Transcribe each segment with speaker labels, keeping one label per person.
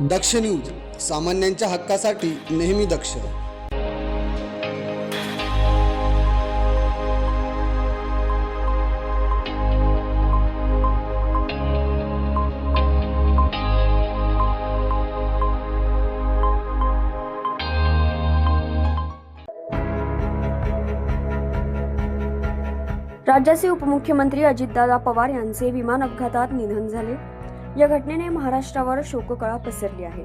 Speaker 1: दक्ष news सामान्यांच्या हक्कासाठी नेहमी दक्ष.
Speaker 2: राज्याचे उपमुख्यमंत्री अजितदादा पवार यांचे विमान अपघातात निधन झाले. या घटनेने महाराष्ट्रावर शोककळा पसरली आहे.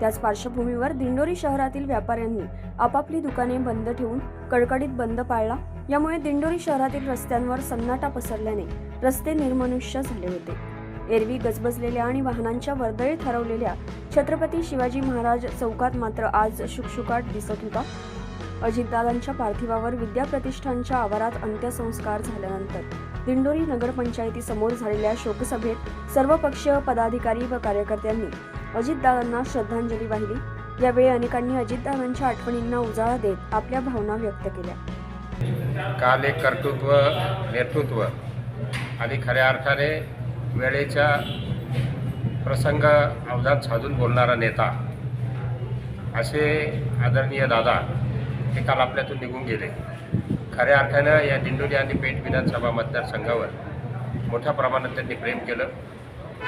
Speaker 2: त्याच पार्श्वभूमीवर दिंडोरी शहरातील व्यापाऱ्यांनी आपापली दुकाने बंद ठेवून कडकडीत बंद पाळला. यामुळे दिंडोरी शहरातील रस्त्यांवर सन्नाटा पसरल्याने रस्ते निर्मनुष्य झाले होते. एरवी गजबजलेल्या आणि वाहनांच्या वर्दळीत हरवलेल्या छत्रपती शिवाजी महाराज चौकात मात्र आज शुकशुकाट दिसत होता. अजितदादांच्या पार्थिवावर विद्याप्रतिष्ठानच्या आवारात अंत्यसंस्कार झाल्यानंतर दिंडोरी नगरपंचायतीसमोर झालेल्या शोकसभेत सर्वपक्षीय पदाधिकारी व कार्यकर्त्यांनी अजितदादांना श्रद्धांजली वाहिली. यावेळी अनेकांनी अजितदादांच्या आठवणींना उजाळा देत आपल्या भावना व्यक्त केल्या.
Speaker 3: काल एक कर्तृत्व नेतृत्व आणि खऱ्या अर्थाने वेळेच्या प्रसंग अवधान साधून बोलणारा नेता असे आदरणीय दादा हे काल आपल्यातून निघून गेले. खऱ्या अर्थानं या दिंडोरी आणि पेठ विधानसभा मतदारसंघावर मोठ्या प्रमाणात त्यांनी प्रेम केलं.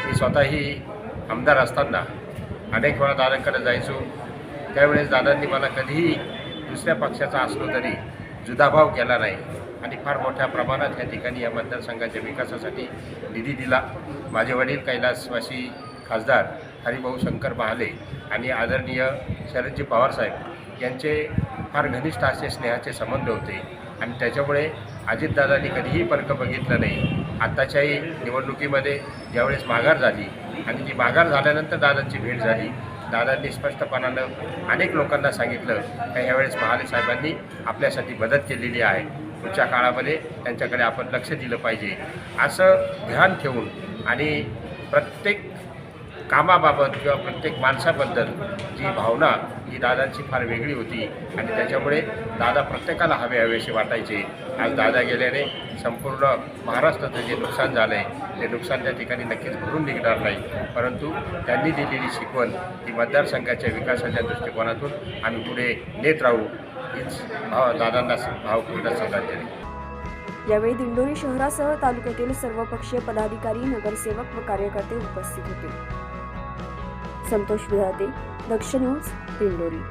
Speaker 3: मी स्वतःही आमदार असताना अनेक वेळा दादांकडे जायचो. त्यावेळेस दादांनी मला कधीही दुसऱ्या पक्षाचा असलो तरी जुदाभाव केला नाही आणि फार मोठ्या प्रमाणात या ठिकाणी या मतदारसंघाच्या विकासासाठी निधी दिला. माझे वडील कैलासवासी खासदार हरिभाऊ शंकर महाले आणि आदरणीय शरदजी पवारसाहेब यांचे फार घनिष्ठ असे स्नेहाचे संबंध होते. आणि त्याच्यामुळे अजितदादांनी कधीही परक बघितलं नाही. आत्ताच्याही निवडणुकीमध्ये ज्यावेळेस माघार झाली आणि ती माघार झाल्यानंतर दादांची भेट झाली. दादांनी स्पष्टपणानं अनेक लोकांना सांगितलं का ह्यावेळेस महाले साहेबांनी आपल्यासाठी मदत केलेली आहे. पुढच्या काळामध्ये त्यांच्याकडे आपण लक्ष दिलं पाहिजे. असं ध्यान ठेवून आणि प्रत्येक कामाबाबत किंवा प्रत्येक माणसाबद्दल जी भावना ही दादांची फार वेगळी होती. आणि त्याच्यामुळे दादा प्रत्येकाला हवे हवेशी वाटायचे. आज दादा गेल्याने संपूर्ण महाराष्ट्राचं जे नुकसान झालं आहे ते नुकसान त्या ठिकाणी नक्कीच भरून निघणार नाही. परंतु त्यांनी दिलेली शिकवण ही मतदारसंघाच्या विकासाच्या दृष्टिकोनातून आम्ही पुढे नेत राहू हीच भाव दादांना भावपूर्ण श्रद्धांजली.
Speaker 2: यावेळी दिंडोरी शहरासह तालुक्यातील सर्वपक्षीय पदाधिकारी नगरसेवक व कार्यकर्ते उपस्थित होते. संतोष विधाते दक्ष न्यूज दिंडोरी